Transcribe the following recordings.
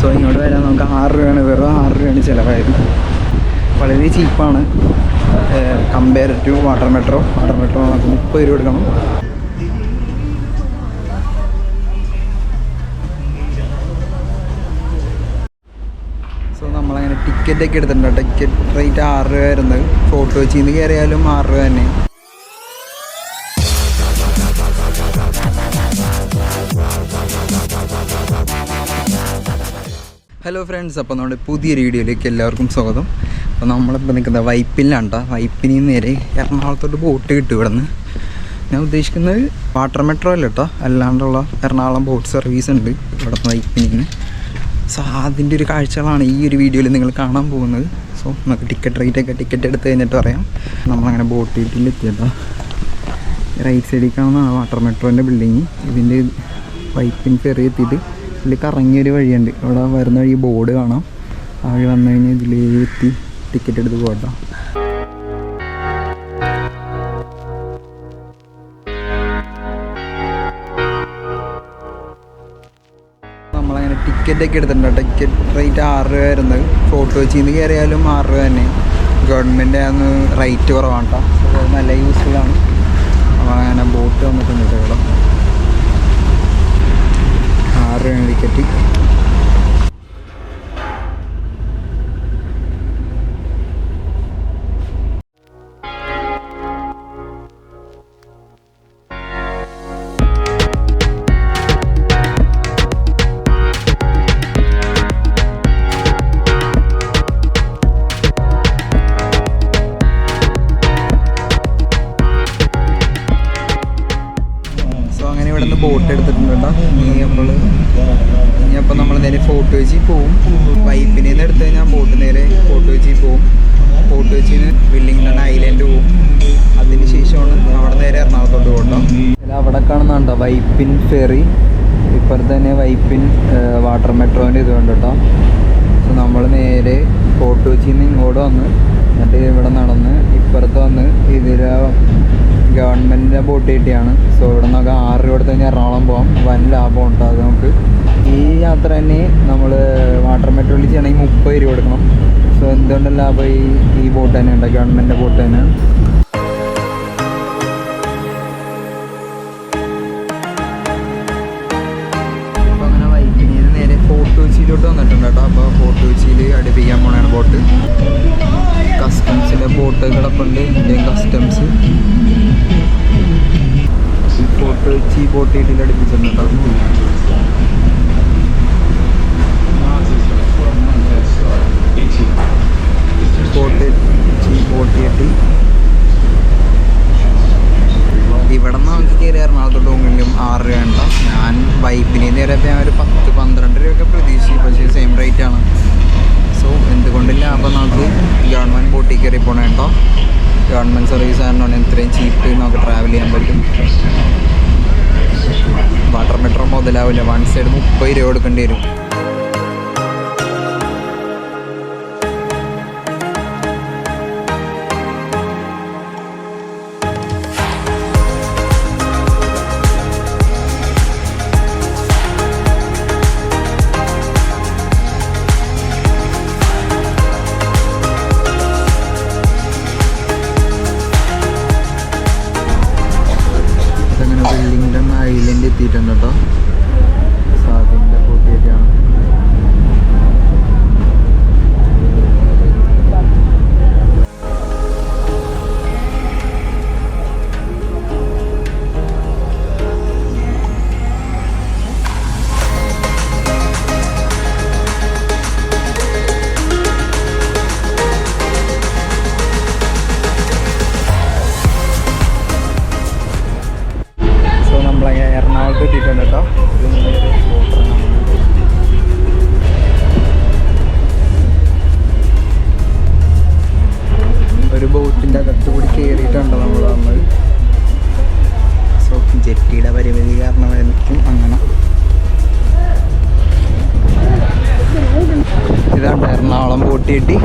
So ഇങ്ങോട്ട് വരാൻ നമുക്ക് ആറ് രൂപയാണ്. വെറും ആറ് രൂപയാണ് ചിലവായത്. വളരെ ചീപ്പാണ് compare to water metro water metro നമുക്ക് മുപ്പത് രൂപ എടുക്കണം സോ നമ്മളങ്ങനെ ടിക്കറ്റ് ഒക്കെ എടുത്തിട്ടുണ്ട്. ടിക്കറ്റ് റേറ്റ് ആറ് രൂപ വരുന്നത്. ഫോട്ടോ വെച്ച് നിന്ന് കയറിയാലും ആറ് രൂപ തന്നെ. ഹലോ ഫ്രണ്ട്സ് അപ്പോൾ നമ്മുടെ പുതിയൊരു വീഡിയോയിലേക്ക് എല്ലാവർക്കും സ്വാഗതം. അപ്പോൾ നമ്മളിപ്പോൾ നിൽക്കുന്നത് വൈപ്പിലാണ് കേട്ടോ വൈപ്പിനി നേരെ എറണാകുളത്തോട്ട് ബോട്ട് കിട്ടും ഇവിടെ നിന്ന് ഞാൻ ഉദ്ദേശിക്കുന്നത് വാട്ടർ മെട്രോ അല്ല കേട്ടോ അല്ലാണ്ടുള്ള എറണാകുളം ബോട്ട് സർവീസ് ഉണ്ട് ഇവിടെ നിന്ന് സോ അതിന്റെ ഒരു കാഴ്ചകളാണ് ഈ ഒരു വീഡിയോയിൽ നിങ്ങൾ കാണാൻ പോകുന്നത്. സോ നമുക്ക് ടിക്കറ്റ് റേറ്റ് ഒക്കെ ടിക്കറ്റ് എടുത്ത് കഴിഞ്ഞിട്ട് പറയാം. നമ്മളങ്ങനെ ബോട്ട് വീട്ടിൽ എത്തിയട്ടോ റൈറ്റ് സൈഡിൽ കാണുന്ന വാട്ടർ മെട്രോന്റെ ബിൽഡിങ് ഇതിന്റെ വൈപ്പിൻ ഫെറി എത്തിയിട്ട് ഇതിൽ കറങ്ങിയൊരു വഴിയുണ്ട്. അവിടെ വരുന്ന വഴി ബോർഡ് കാണാം. ആ വഴി വന്നു കഴിഞ്ഞാൽ ഇതിലേക്ക് എത്തി ടിക്കറ്റ് എടുത്ത് പോകട്ടോ നമ്മളങ്ങനെ ടിക്കറ്റ് ഒക്കെ എടുത്തിട്ടുണ്ട് ടിക്കറ്റ് റേറ്റ് ആറ് രൂപ വരുന്നത്. ഫോട്ടോ വെച്ച് നിന്ന് കയറിയാലും ആറ് രൂപ തന്നെ. ഗവൺമെന്റ് ആണ് റേറ്റ് കുറവാണ് കേട്ടോ നല്ല യൂസ്ഫുൾ ആണ്. അങ്ങനെ ബോട്ട് വന്നിട്ടുണ്ട് കേട്ടോ ഇവിടെ. ആറ് ടിക്കറ്റ് എടുത്തിട്ടുണ്ട് കേട്ടോ അപ്പോൾ നമ്മൾ നേരെ ഫോർട്ട് വെച്ചിൽ പോവും. പൈപ്പിനെ എടുത്തു കഴിഞ്ഞാൽ ബോട്ട് നേരെ ഫോർട്ട് വെച്ചിൽ പോവും. ഫോർട്ട് കൊച്ചിയിൽ നിന്ന് വില്ലിംഗ്ടൺ ഐലൻഡ് പോവും. അതിന് ശേഷമാണ് അവിടെ നേരെ എറണാകുളത്തോട്ട് പോകട്ടോ. അവിടെ കാണുന്നുണ്ടോ? വൈപ്പിൻ ഫെറി ഇപ്പുറത്ത് തന്നെ വൈപ്പിൻ വാട്ടർ മെട്രോന്റെ ഉണ്ട് കേട്ടോ സോ നമ്മൾ നേരെ ഫോർട്ട് വെച്ചിന്ന് നിന്ന് ഇങ്ങോട്ട് വന്ന് എന്നിട്ട് ഇവിടെ നടന്ന് ഇപ്പുറത്ത് വന്ന് ഇതിൽ ഗവൺമെന്റിന്റെ ബോട്ട് കിട്ടിയാണ്. സോ ഇവിടെ നിന്നൊക്കെ ആറ് രൂപ എടുത്ത് കഴിഞ്ഞാൽ എറണാകുളം പോകാം വൻ ലാഭം ഉണ്ട് നമുക്ക്. ഈ യാത്ര തന്നെ നമ്മൾ വാട്ടർ മെട്രോയിൽ ചെയ്യണമെങ്കിൽ മുപ്പത് രൂപ കൊടുക്കണം. സോ എന്തുകൊണ്ട് ലാഭം ഈ ഈ ബോട്ട് തന്നെ ഉണ്ട്. ഗവൺമെന്റിന്റെ ബോട്ട് തന്നെ. ഫോർട്ട് കൊച്ചിയിലോട്ട് വന്നിട്ടുണ്ട് കേട്ടോ. അപ്പോൾ ഫോർട്ട് കൊച്ചിയിൽ അടുപ്പിക്കാൻ പോണാണ് ബോട്ട്. കസ്റ്റംസിന്റെ ബോട്ട് കിടപ്പുണ്ട് ഇന്ത്യൻ കസ്റ്റംസ് ബോട്ട് ചീ ബോട്ട് വീട്ടിൽ അടുപ്പിച്ചിട്ടുണ്ട് കേട്ടോ ഫോർട്ട് കൊച്ചി ബോട്ട് കെട്ടി ഇവിടെ നിന്ന് നമുക്ക് കയറി എറണാകുളത്തോട്ട് പോകുമെങ്കിലും ആറ് രൂപ ഉണ്ടോ ഞാൻ ബൈക്കിന് കയറിയപ്പോൾ ഞാൻ ഒരു പത്ത് പന്ത്രണ്ട് രൂപയൊക്കെ പ്രതീക്ഷിച്ചു പക്ഷേ സെയിം റേറ്റ് ആണ് സോ എന്തുകൊണ്ട് ലാഭം നമുക്ക് ഗവൺമെന്റ് പോകണം കയറി പോകണേട്ടോ ഗവൺമെന്റ് സർവീസ് ആയതുകൊണ്ട് ഇത്രയും ചീപ്പ് നമുക്ക് ട്രാവൽ ചെയ്യാൻ പറ്റും. വാട്ടർ മീറ്റർ മുതലാവില്ല. വൺ സൈഡ് മുപ്പത് രൂപ കൊടുക്കേണ്ടി വരും. ഐലൻഡ് എത്തിയിട്ടുണ്ട് കേട്ടോ ജെട്ടിയുടെ പരിമിതി കാരണമായിരിക്കും അങ്ങനെ. ഇതാണ് എറണാകുളം പൂട്ടിയിട്ട്.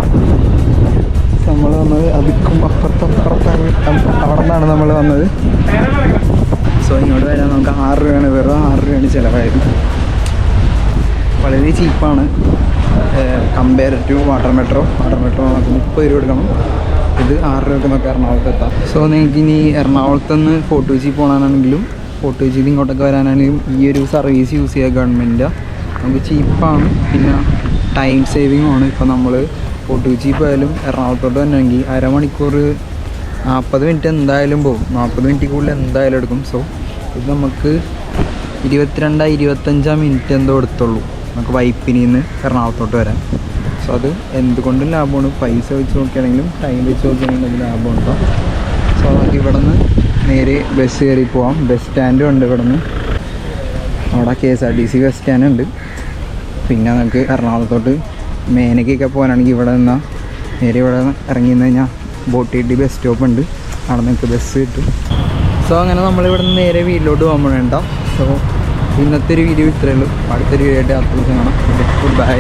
നമ്മൾ വന്നത് അതിക്കും അപ്പുറത്തപ്പുറത്താണ് അവിടെ നിന്നാണ് നമ്മൾ വന്നത്. സോ ഇങ്ങോട്ട് വരാൻ നമുക്ക് ആറ് രൂപയാണ്. വെറും ആറ് രൂപയാണ് ചിലവായത്. വളരെ ചീപ്പാണ്. Compare to water metro water metro നമുക്ക് മുപ്പത് രൂപ എടുക്കണം ഇത് ആറ് രൂപ നമുക്ക് എറണാകുളത്ത് എത്താം. സോ നിങ്ങൾക്ക് ഇനി എറണാകുളത്ത് നിന്ന് ഫോർട്ട് കൊച്ചി കൊച്ചിയിൽ ഇങ്ങോട്ടൊക്കെ വരാനാണെങ്കിലും ഈ ഒരു സർവീസ് യൂസ് ചെയ്യുക ഗവൺമെന്റിന്റെ നമുക്ക് ചീപ്പാണ് പിന്നെ ടൈം സേവിങ് ആണ്. ഇപ്പോൾ നമ്മൾ ഫോർട്ട് കൊച്ചി പോയാലും എറണാകുളത്തോട്ട് വരണമെങ്കിൽ അരമണിക്കൂർ നാൽപ്പത് മിനിറ്റ് എന്തായാലും പോകും നാൽപ്പത് മിനിറ്റ് കൂടുതൽ എന്തായാലും എടുക്കും. സോ ഇത് നമുക്ക് ഇരുപത്തിരണ്ട് ഇരുപത്തഞ്ചാം മിനിറ്റ് എന്തോ എടുത്തുള്ളൂ. നമുക്ക് വൈപ്പിനിൽ നിന്ന് എറണാകുളത്തോട്ട് വരാൻ. സോ അത് എന്തുകൊണ്ടും ലാഭമാണ്. പൈസ വെച്ച് നോക്കുകയാണെങ്കിലും ടൈം വെച്ച് നോക്കുകയാണെങ്കിലും ലാഭമുണ്ടോ സോ നമുക്ക് ഇവിടെ നിന്ന് നേരെ ബസ് കയറി പോവാം. ബസ് സ്റ്റാൻഡും ഉണ്ട് ഇവിടെ നിന്ന് അവിടെ K S R T C bus stand ഉണ്ട്. പിന്നെ നമുക്ക് എറണാകുളത്തോട്ട് മേനക്കൊക്കെ പോകാനാണെങ്കിൽ ഇവിടെ നിന്നാൽ നേരെ ഇവിടെ ഇറങ്ങി നിന്ന് കഴിഞ്ഞാൽ ബോട്ടിട്ടി ബസ് സ്റ്റോപ്പ് ഉണ്ട്. അവിടെ നിങ്ങൾക്ക് ബസ് കിട്ടും. സോ അങ്ങനെ നമ്മളിവിടെ നിന്ന് നേരെ വീട്ടിലോട്ട് പോകാൻ വേണ്ട സോ ഇന്നത്തെ ഒരു വീഡിയോ ഇത്രയേ ഉള്ളൂ. അടുത്തൊരു വീഡിയോ ആയിട്ട് ദിവസം കാണാം. Good bye